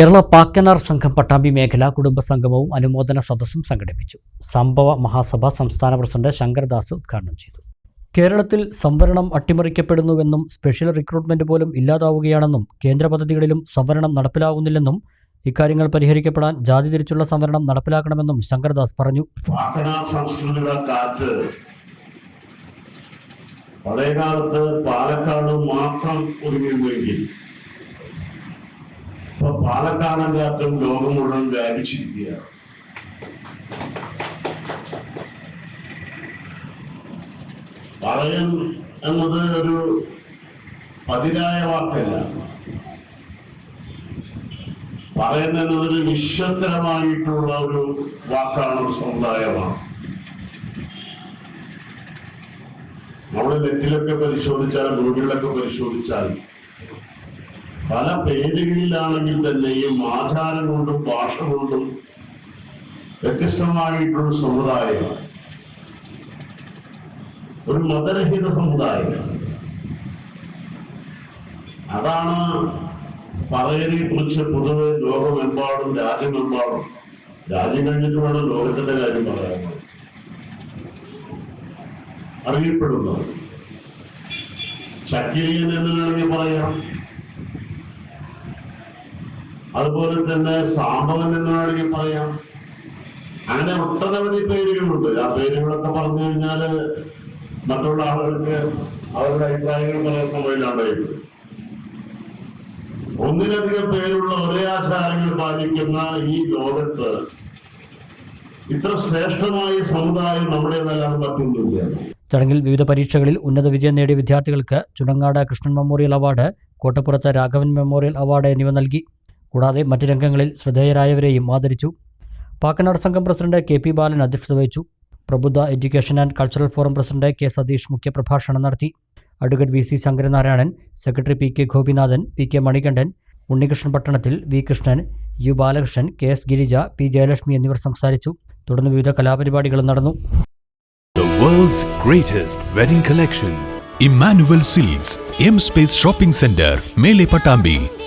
കേരള പാക്കനാർ സംഘം പട്ടാമ്പി മേഖല കുടുംബ സംഗമവും അനുമോദന സദസ്സും സംഘടിപ്പിച്ചു. സംഭവ മഹാസഭ സംസ്ഥാന പ്രസിഡന്റ് ശങ്കർദാസ് ഉദ്ഘാടനം ചെയ്തു. കേരളത്തിൽ സംവരണം അട്ടിമറിക്കപ്പെടുന്നുവെന്നും സ്പെഷ്യൽ റിക്രൂട്ട്മെന്റ് പോലും ഇല്ലാതാവുകയാണെന്നും കേന്ദ്ര പദ്ധതികളിലും സംവരണം നടപ്പിലാകുന്നില്ലെന്നും ഇക്കാര്യങ്ങൾ പരിഹരിക്കപ്പെടാൻ ജാതി തിരിച്ചുള്ള സംവരണം നടപ്പിലാക്കണമെന്നും ശങ്കർദാസ് പറഞ്ഞു. പഴയകാലത്ത് പാലക്കാട് മാത്രം ഒതുങ്ങിയിരുന്നെങ്കിൽ കാറ്റും ലോകം മുഴുവൻ വ്യാപിച്ചിരിക്കുകയാണ്. പറയൻ എന്നത് ഒരു പതിരായ വാക്കല്ല പറയൻ എന്നതൊരു നിശ്ചത്തരമായിട്ടുള്ള ഒരു വാക്കാണ് ഒരു സമുദായമാണ്. നമ്മൾ നെറ്റിലൊക്കെ പരിശോധിച്ചാൽ ഗൂഗിളിലൊക്കെ പരിശോധിച്ചാൽ പല പേരുകളിലാണെങ്കിൽ തന്നെയും ആചാരം കൊണ്ടും ഭാഷ കൊണ്ടും വ്യത്യസ്തമായിട്ടുള്ള സമുദായമാണ്. ഒരു മതരഹിത സമുദായം അതാണ് പറയനെ കുറിച്ച് പൊതുവെ ലോകമെമ്പാടും രാജ്യമെമ്പാടും രാജ്യം കഴിഞ്ഞിട്ട് വേണം ലോകത്തിന്റെ കാര്യം പറയാൻ. അറിയപ്പെടുന്നത്. ചക്കിലിയൻ എന്ന് വേണമെങ്കിൽ പറയാം. അതുപോലെ തന്നെ സാമ്പവൻ എന്ന് വേണമെങ്കിൽ പറയാം. അങ്ങനെ ഒട്ടനവധി പേരുകളുണ്ട്. ആ പേരുകളൊക്കെ പറഞ്ഞു കഴിഞ്ഞാൽ മറ്റുള്ള ആളുകൾക്ക് അവരുടെ അഭിപ്രായങ്ങൾ പറയാൻ സമയമില്ലാണ്ടായിരുന്നു ഒന്നിലധികം പേരുള്ള ഒരേ ആചാരങ്ങൾ പാലിക്കുന്ന ഈ ലോകത്ത് ഇത്ര ശ്രേഷ്ഠമായ സമുദായം നമ്മുടേതല്ലാതെ മറ്റൊന്നുമില്ല. ചടങ്ങിൽ വിവിധ പരീക്ഷകളിൽ ഉന്നത വിജയം നേടിയ വിദ്യാർത്ഥികൾക്ക് Chunangad Krishnan memorial award കോട്ടപ്പുറത്ത് Raghavan memorial award എന്നിവ നൽകി. കൂടാതെ മറ്റ് രംഗങ്ങളിൽ ശ്രദ്ധേയരായവരെയും ആദരിച്ചു. പാക്കനാട് സംഘം പ്രസിഡന്റ് കെ പി ബാലൻ അധ്യക്ഷത വഹിച്ചു. Prabuddha education and cultural forum president K Satheesh മുഖ്യപ്രഭാഷണം നടത്തി. Advocate V C Sankaranarayanan secretary P K Gopinathan P K Manikandan Unnikrishnan പട്ടണത്തിൽ V Krishnan U Balakrishnan K S Girija P Jayalakshmi എന്നിവർ സംസാരിച്ചു. തുടർന്ന് വിവിധ കലാപരിപാടികൾ നടന്നു. Emmanuel Seeds, M Space Shopping Center, Mele Patambi,